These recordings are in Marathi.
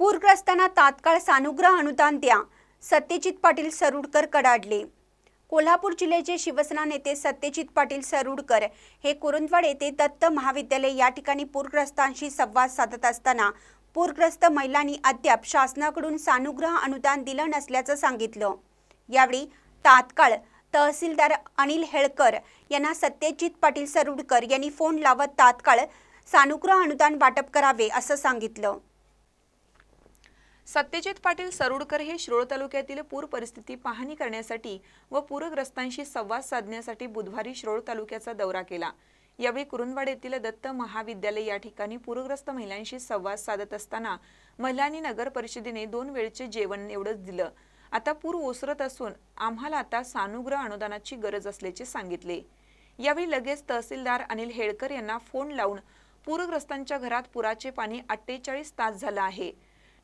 पूरग्रस्तांना तात्काळ सानुग्रह अनुदान द्या सत्यजित पाटील सरुडकर कडाडले. कोल्हापूर जिल्ह्याचे शिवसेना नेते सत्यजित पाटील सरुडकर हे कुरुंदवाड येथे दत्त महाविद्यालय या ठिकाणी पूरग्रस्तांशी संवाद साधत असताना पूरग्रस्त महिलांनी अद्याप शासनाकडून सानुग्रह अनुदान दिलं नसल्याचं सांगितलं. यावेळी तात्काळ तहसीलदार अनिल हेळकर यांना सत्यजित पाटील सरुडकर यांनी फोन लावत तात्काळ सानुग्रह अनुदान वाटप करावे असं सांगितलं. सत्यजित पाटील सरुडकर हे शिरोळ तालुक्यातील पूर परिस्थिती पाहणी करण्यासाठी व पूरग्रस्तांशी संवाद साधण्यासाठी बुधवारी शिरोळ तालुक्याचा दौरा केला. यावेळी कुरुंदवाड येथील दत्त महाविद्यालय या ठिकाणी पूरग्रस्त महिलांशी संवाद साधत असताना महिलांनी नगर परिषदेने दोन वेळचे जेवण एवढंच दिलं. आता पूर ओसरत असून आम्हाला आता सानुग्रह अनुदानाची गरज असल्याचे सांगितले. यावेळी लगेच तहसीलदार अनिल हेळकर यांना फोन लावून पूरग्रस्तांच्या घरात पुराचे पाणी अठ्ठेचाळीस तास झालं आहे.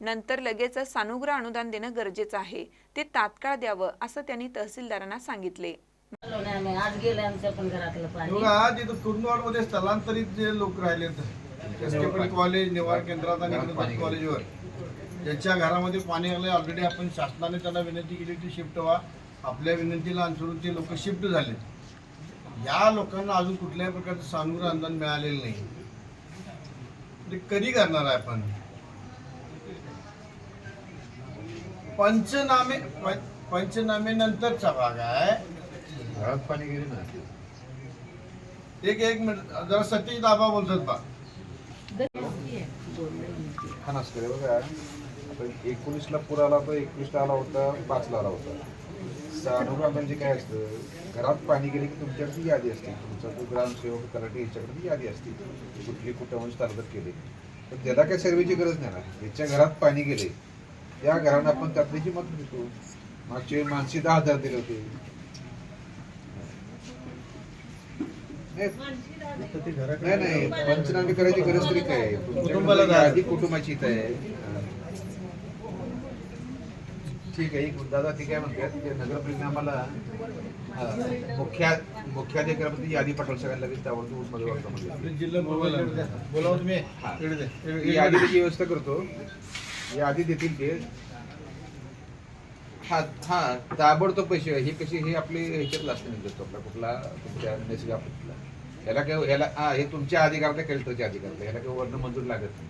नंतर लगेच सानुग्रह अनुदान देणं गरजेचं आहे. ते तात्काळ द्यावं असं त्यांनी तहसीलदारांना सांगितले. आज गेले आमच्या पण घरातलं पाणी बघा तिथं कुरुंदवाडमध्ये स्थलांतरित जे लोक राहिलेत कॉलेज निवार केंद्रात आणि इकडे कॉलेजवर ज्याच्या घरामध्ये पाणी आलंय ऑलरेडी आपण शासनाने त्यांना विनंती केली ती शिफ्ट व्हा. आपल्या विनंतीला अनुसरून ते लोक शिफ्ट झाले या लोकांना अजून कुठल्याही प्रकारचं सानुग्रह अनुदान मिळालेलं नाही. ते कधी करणार आहे आपण? पंचनामे पंचनामे नंतरचा भाग आहे. घरात पाणी गेले ना एक एक मिनिट जरा सत्यजित आबा बोलतात बा. हा नसतं बघा. आपण एकोणीसला पूर आला होता एकवीसला आला होता पाचला आला होता. सानुग्रह म्हणजे काय असतं घरात पाणी गेले की तुमच्याकडे यादी असते. तुमचा जो ग्रामसेवक तलाठी याच्याकडे यादी असते. कुठली कुठं स्थलांतर केले. पण त्याला काय सर्वेची गरज नाही ना. ज्याच्या घरात पाणी गेले त्या घरांना आपण त्यातल्याची मत देतो मागचे मानसी दहा हजार दिले होते नाही नाही पंचनामे करायची गरज तरी काय आहे? कुटुंबाला. यादी कुटुंबाची इथं आहे ठीक आहे दादा ठीक आहे म्हणतात ते नगरपालिकेने आम्हाला हा, मुख्या मुख्याधिकाऱ्यामध्ये यादी पाठवलं सगळ्यांना लगेच त्यावर तू मध्ये वाटतं म्हणजे जिल्हा बोलावं तुम्ही. इकडे दे. इकडे- इकडे यादी दे. त्याची व्यवस्था करतो यादी देतील ते. हा हा ताबडतोब पैसे हे कशी हे आपले ह्याच्यातलं असते देतो आपला कुठला तुमच्या नैसर्गिक आपत्तीला ह्याला काय ह्याला हा हे तुमच्या अधिकारातल्या कलेक्टरच्या अधिकारातल्या ह्याला काही वर्ण मंजूर लागत नाही.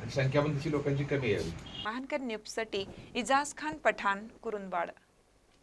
आणि संख्या पण तशी लोकांची कमी यावी महानकर न्यूजसाठी इजाज खान पठाण कुरुंदवाड.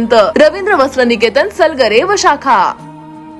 पर्यंत रवींद्र वस्त्र निकेतन सलगरे व शाखा.